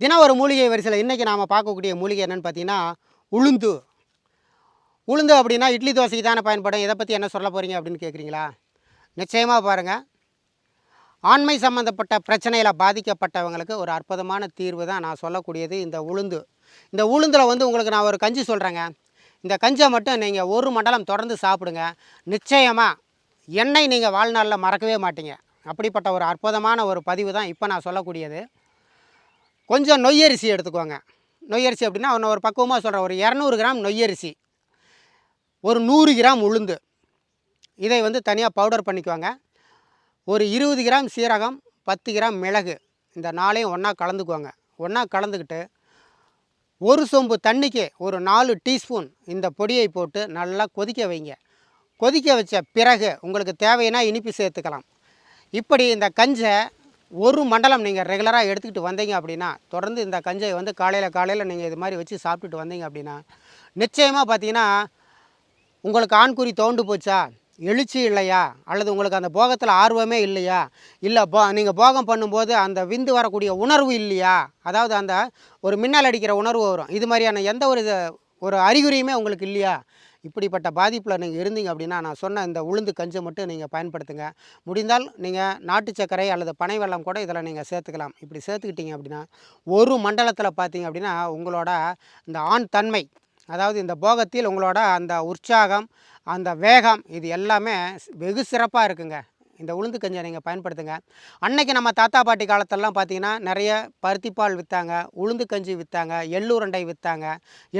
தினம் ஒரு மூலிகை வரிசையில் இன்றைக்கி நாம் பார்க்கக்கூடிய மூலிகை என்னென்னு பார்த்தீங்கன்னா உளுந்து. உளுந்து அப்படின்னா இட்லி தோசைக்கு தானே பயன்படும். இதை பற்றி என்ன சொல்ல போகிறீங்க அப்படின்னு கேட்குறீங்களா நிச்சயமாக பாருங்கள் ஆண்மை சம்மந்தப்பட்ட பிரச்சனையில் பாதிக்கப்பட்டவங்களுக்கு ஒரு அற்புதமான தீர்வு தான் நான் சொல்லக்கூடியது இந்த உளுந்து. இந்த உளுந்தில் வந்து உங்களுக்கு நான் ஒரு கஞ்சி சொல்கிறேங்க இந்த கஞ்சை மட்டும் நீங்கள் ஒரு மண்டலம் தொடர்ந்து சாப்பிடுங்க. நிச்சயமாக எண்ணெய் நீங்கள் வாழ்நாளில் மறக்கவே மாட்டீங்க. அப்படிப்பட்ட ஒரு அற்புதமான ஒரு பதிவு தான் இப்போ நான் சொல்லக்கூடியது. கொஞ்சம் நொய்யரிசி எடுத்துக்கோங்க. நொய்யரிசி அப்படின்னா ஒன்று ஒரு பக்குவமாக சொல்கிறேன் ஒரு இரநூறு கிராம் நொய்யரிசி. ஒரு நூறு கிராம் உளுந்து. இதை வந்து தனியாக பவுடர் பண்ணிக்குவாங்க ஒரு இருபது கிராம் சீரகம் பத்து கிராம் மிளகு. இந்த நாளையும் ஒன்றா கலந்துக்குவாங்க ஒன்றா கலந்துக்கிட்டு ஒரு சொம்பு தண்ணிக்கு ஒரு நாலு டீஸ்பூன் இந்த பொடியை போட்டு நல்லா கொதிக்க வைங்க. கொதிக்க வச்ச பிறகு உங்களுக்கு தேவைன்னா இனிப்பு சேர்த்துக்கலாம். இப்படி இந்த கஞ்சை ஒரு மண்டலம் நீங்கள் ரெகுலராக எடுத்துக்கிட்டு வந்தீங்க அப்படின்னா தொடர்ந்து இந்த கஞ்சை வந்து காலையில் காலையில் நீங்கள் இது மாதிரி வச்சு சாப்பிட்டுட்டு வந்தீங்க அப்படின்னா நிச்சயமாக பார்த்தீங்கன்னா உங்களுக்கு ஆண்குறி தோண்டு போச்சா? எழுச்சி இல்லையா? அல்லது உங்களுக்கு அந்த போகத்தில் ஆர்வமே இல்லையா? இல்லை போ நீங்கள் போகம் பண்ணும்போது அந்த விந்து வரக்கூடிய உணர்வு இல்லையா? அதாவது அந்த ஒரு மின்னல் அடிக்கிற உணர்வு வரும். இது மாதிரியான எந்த ஒரு இது- ஒரு அறிகுறியுமே உங்களுக்கு இல்லையா? இப்படிப்பட்ட பாதிப்பில் நீங்கள் இருந்தீங்க அப்படின்னா நான் சொன்ன இந்த உளுந்து கஞ்சை மட்டும் நீங்கள் பயன்படுத்துங்க. முடிந்தால் நீங்கள் நாட்டு சர்க்கரை அல்லது பனை வெள்ளம் கூட இதில் நீங்கள் சேர்த்துக்கலாம். இப்படி சேர்த்துக்கிட்டீங்க அப்படின்னா ஒரு மண்டலத்தில் பார்த்தீங்க அப்படின்னா உங்களோட இந்த ஆண் தன்மை அதாவது இந்த போகத்தில் உங்களோட அந்த உற்சாகம் அந்த வேகம் இது எல்லாமே வெகு சிறப்பாக இருக்குங்க. இந்த உளுந்து கஞ்சை நீங்கள் பயன்படுத்துங்க. அன்னைக்கு நம்ம தாத்தா பாட்டி காலத்திலலாம் பார்த்தீங்கன்னா நிறைய பருத்திப்பால் விற்றாங்க உளுந்து கஞ்சி விற்றாங்க எள்ளுருண்டை விற்றாங்க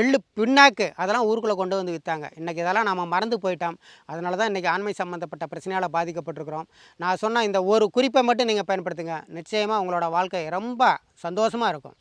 எள்ளு பின்னாக்கு அதெல்லாம் ஊருக்குள்ளே கொண்டு வந்து விற்றாங்க இன்றைக்கி இதெல்லாம் நம்ம மறந்து போயிட்டோம். அதனால தான் இன்றைக்கி ஆண்மை சம்மந்தப்பட்ட பிரச்சனையால் பாதிக்கப்பட்டிருக்கிறோம். நான் சொன்ன இந்த ஒரு குறிப்பை மட்டும் நீங்கள் பயன்படுத்துங்க. நிச்சயமாக உங்களோட வாழ்க்கை ரொம்ப சந்தோஷமாக இருக்கும்.